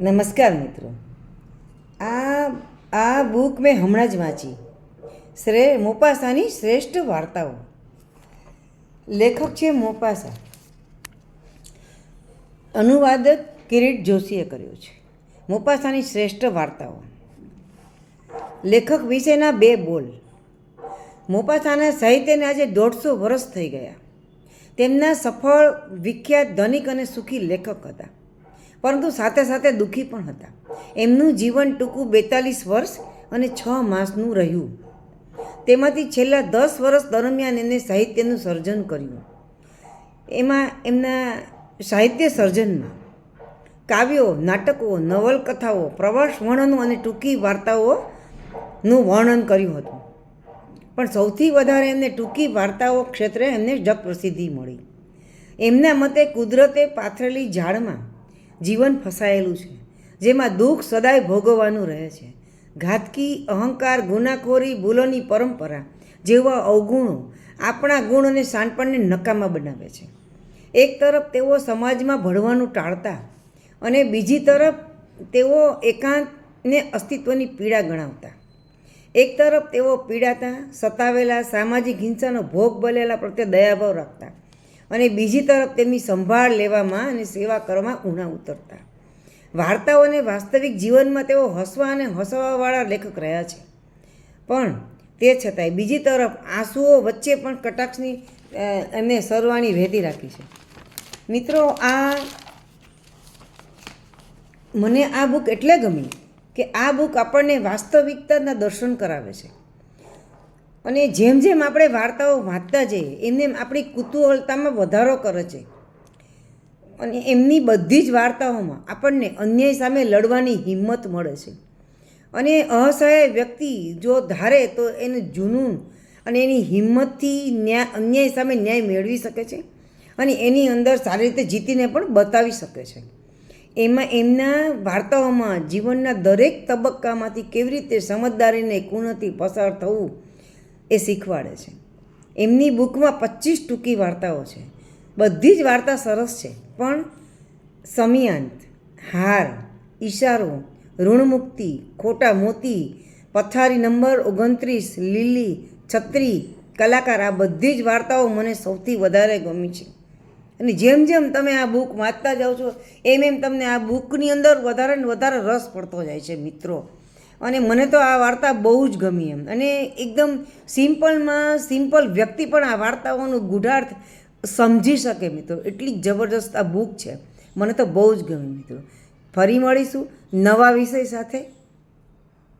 નમસ્કાર મિત્રો. આ આ બુક મેં હમણાં જ વાંચી. શ્રે, મોપાસાની શ્રેષ્ઠ વાર્તાઓ. લેખક છે મોપાસા. અનુવાદક કિરીટ જોશીએ કર્યો છે. મોપાસાની શ્રેષ્ઠ વાર્તાઓ. લેખક વિશેના બે બોલ. મોપાસાના સાહિત્યને આજે દોઢસો વર્ષ થઈ ગયા. તેમના સફળ, વિખ્યાત, ધનિક અને સુખી લેખક હતા. પરંતુ સાથે સાથે દુઃખી પણ હતા. એમનું જીવન ટૂંકું બેતાલીસ વર્ષ અને છ માસનું રહ્યું. તેમાંથી છેલ્લા દસ વર્ષ દરમિયાન એમને સાહિત્યનું સર્જન કર્યું. એમાં એમના સાહિત્ય સર્જનમાં કાવ્યો, નાટકો, નવલકથાઓ, પ્રવાસ વર્ણનો અને ટૂંકી વાર્તાઓનું વર્ણન કર્યું હતું. પણ સૌથી વધારે એમને ટૂંકી વાર્તાઓ ક્ષેત્રે એમને જગપ્રસિદ્ધિ મળી. એમના મતે કુદરતે પાથરેલી ઝાડમાં જીવન ફસાયેલું છે, જેમાં દુઃખ સદાય ભોગવવાનું રહે છે. ઘાતકી, અહંકાર, ગુનાખોરી, ભૂલોની પરંપરા જેવા અવગુણો આપણા ગુણ અને શાનપણને નકામા બનાવે છે. એક તરફ તેઓ સમાજમાં ભળવાનું ટાળતા અને બીજી તરફ તેઓ એકાંતને અસ્તિત્વની પીડા ગણાવતા. એક તરફ તેઓ પીડાતા, સતાવેલા, સામાજિક હિંસાનો ભોગ બનેલા પ્રત્યે દયાભાવ રાખતા. અને બીજી તરફ તેમની સંભાળ લેવામાં અને સેવા કરવામાં ઊણા ઉતરતા. વાર્તાઓને વાસ્તવિક જીવનમાં તેઓ હસવા અને હસવાવાળા લેખક રહ્યા છે. પણ તે છતાંય બીજી તરફ આંસુઓ વચ્ચે પણ કટાક્ષની એમને સરવાણી વહેતી રાખી છે. મિત્રો, આ મને આ બુક એટલે ગમી કે આ બુક આપણને વાસ્તવિકતાના દર્શન કરાવે છે. અને જેમ જેમ આપણે વાર્તાઓ વાંચતા જઈએ, એમ એમ આપણી કુતૂહલતામાં વધારો કરે છે. અને એમની બધી જ વાર્તાઓમાં આપણને અન્યાય સામે લડવાની હિંમત મળે છે. અને અસહાય વ્યક્તિ જો ધારે તો એનું જૂનૂન અને એની હિંમતથી ન્યાય અન્યાય સામે ન્યાય મેળવી શકે છે અને એની અંદર સારી રીતે જીતીને પણ બતાવી શકે છે. એમાં એમના વાર્તાઓમાં જીવનના દરેક તબક્કામાંથી કેવી રીતે સમજદારીને કુણથી પસાર થવું એ શીખવાડે છે. એમની બુકમાં પચીસ ટૂંકી વાર્તાઓ છે. બધી જ વાર્તા સરસ છે, પણ સમિયાંત, હાર, ઈશારો, ઋણમુક્તિ, ખોટા મોતી, પથારી નંબર ઓગણત્રીસ, લીલી, છત્રી, કલાકાર, આ બધી જ વાર્તાઓ મને સૌથી વધારે ગમી છે. અને જેમ જેમ તમે આ બુક વાંચતા જાઓ છો, એમ એમ તમને આ બુકની અંદર વધારે ને વધારે રસ પડતો જાય છે, મિત્રો. અને મને તો આ વાર્તા બહુ જ ગમી એમ. અને એકદમ સિમ્પલમાં સિમ્પલ વ્યક્તિ પણ આ વાર્તાઓનું ગૂઢાર્થ સમજી શકે મિત્રો. એટલી જબરદસ્ત આ બુક છે. મને તો બહુ જ ગમી મિત્રો. ફરી મળીશું નવા વિષય સાથે.